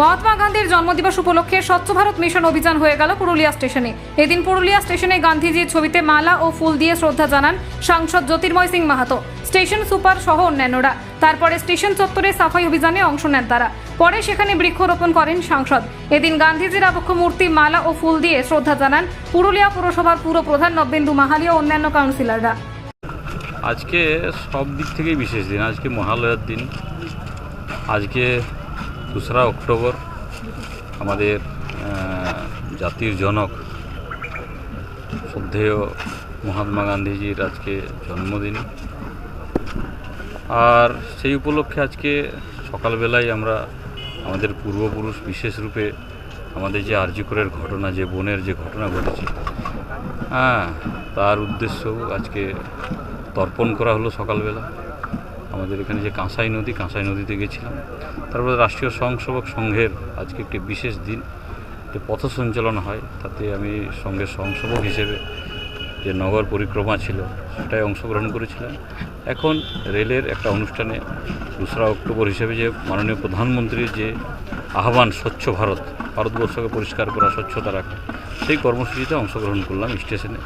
মহাত্মা গান্ধীর জন্মদিবস উপলক্ষে স্বচ্ছ ভারত মিশন অভিযান হয়ে গেল পুরুলিয়া স্টেশনে। এদিন পুরুলিয়া স্টেশনে গান্ধীজির ছবিতে মালা ও ফুল দিয়ে শ্রদ্ধা জানান সাংসদ জ্যোতির্ময় সিং মাহাতো। স্টেশন সুপার সহ অন্যান্যরা। তারপরে স্টেশন চত্বরে সাফাই অভিযানে অংশ নেন তারা। পরে সেখানে বৃক্ষরোপণ করেন সাংসদ। এদিন গান্ধীজির আবক্ষ মূর্তি, মালা ও ফুল দিয়ে শ্রদ্ধা জানান পুরুলিয়া পুরসভার পুর প্রধান নবেন্দু মাহালি ও অন্যান্য কাউন্সিলররা। আজকে সব দিক থেকেই বিশেষ দিন। আজকে মহালয়ার দিন। আজকে দোসরা অক্টোবর আমাদের জাতির জনক শ্রদ্ধেয় মহাত্মা গান্ধীজির আজকে জন্মদিন। আর সেই উপলক্ষে আজকে সকালবেলায় আমরা আমাদের পূর্বপুরুষ বিশেষ রূপে আমাদের যে আর্যিকরের ঘটনা, যে বনের যে ঘটনা ঘটেছে হ্যাঁ তার উদ্দেশ্য আজকে তর্পণ করা হলো সকালবেলা। আমাদের এখানে যে কাঁসাই নদী, কাঁসাই নদীতে গেছিলাম। তারপরে রাষ্ট্রীয় স্বয়ংসেবক সংঘের আজকে একটি বিশেষ দিন। যে পথ সঞ্চালন হয়, তাতে আমি সঙ্গের স্বয়ংসেবক হিসেবে যে নগর পরিক্রমা ছিল, সেটাই অংশগ্রহণ করেছিলাম। এখন রেলের একটা অনুষ্ঠানে দোসরা অক্টোবর হিসেবে যে মাননীয় প্রধানমন্ত্রীর যে আহ্বান, স্বচ্ছ ভারত, ভারতবর্ষকে পরিষ্কার করা, স্বচ্ছতা রাখা, সেই কর্মসূচিতে অংশগ্রহণ করলাম স্টেশনে।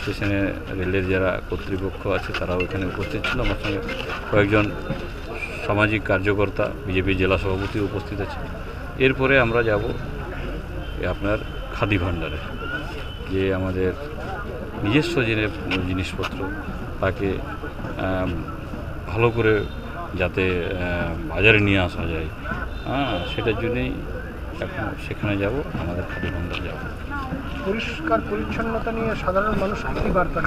স্টেশনে রেলের যারা কর্তৃপক্ষ আছে, তারাও এখানে উপস্থিত ছিল। আমার সঙ্গে কয়েকজন সামাজিক কার্যকর্তা, বিজেপি জেলা সভাপতি উপস্থিত আছে এরপরে আমরা যাব আপনার খাদি ভাণ্ডারে, যে আমাদের নিজস্ব যে জিনিসপত্র, তাকে ভালো করে যাতে বাজারে নিয়ে আসা যায়। হ্যাঁ সেটার জন্যই এখন সেখানে যাব আমাদের খাদি ভাণ্ডার যাব। পরিষ্কার পরিচ্ছন্নতা নিয়ে সাধারণ মানুষ কি বার্তা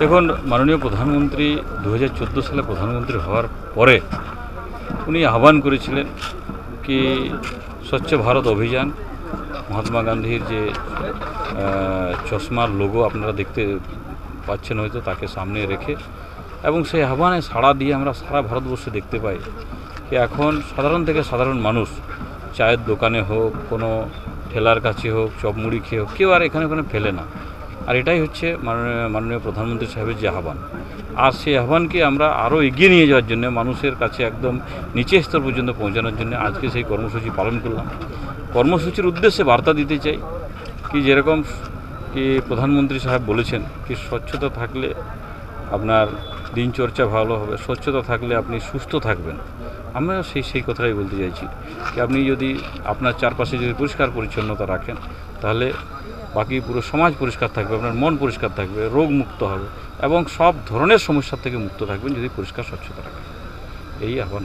দেখুন মাননীয় প্রধানমন্ত্রী দু হাজার চোদ্দ সালে প্রধানমন্ত্রী হওয়ার পরে উনি আহ্বান করেছিলেন কি স্বচ্ছ ভারত অভিযান মহাত্মা গান্ধীর যে চশমার লোগো আপনারা দেখতে পাচ্ছেন হয়তো তাকে সামনে রেখে। এবং সেই আহ্বানে সাড়া দিয়ে আমরা সারা ভারতবর্ষে দেখতে পাই কি এখন সাধারণ থেকে সাধারণ মানুষ চায়ের দোকানে হোক, কোনো ঠেলার কাছে হোক, চপ মুড়ি খেয়ে হোক, কেউ আর এখানে ওখানে ফেলে না। আর এটাই হচ্ছে মাননীয় মাননীয় প্রধানমন্ত্রী সাহেবের যে আহ্বান। আর সেই আহ্বানকে আমরা আরও এগিয়ে নিয়ে যাওয়ার জন্য, মানুষের কাছে একদম নিচে স্তর পর্যন্ত পৌঁছানোর জন্য আজকে সেই কর্মসূচি পালন করলাম। কর্মসূচির উদ্দেশ্যে বার্তা দিতে চাই কি যেরকম কি প্রধানমন্ত্রী সাহেব বলেছেন কি স্বচ্ছতা থাকলে আপনার দিনচর্চা ভালো হবে, স্বচ্ছতা থাকলে আপনি সুস্থ থাকবেন। আমরা সেই সেই কথাই বলতে চাইছি যে আপনি যদি আপনার চারপাশে যদি পরিষ্কার পরিচ্ছন্নতা রাখেন, তাহলে বাকি পুরো সমাজ পরিষ্কার থাকবে, আপনার মন পরিষ্কার থাকবে, রোগ মুক্ত হবে এবং সব ধরনের সমস্যা থেকে মুক্ত থাকবেন যদি পরিষ্কার, স্বচ্ছতা রাখেন। এই আহ্বান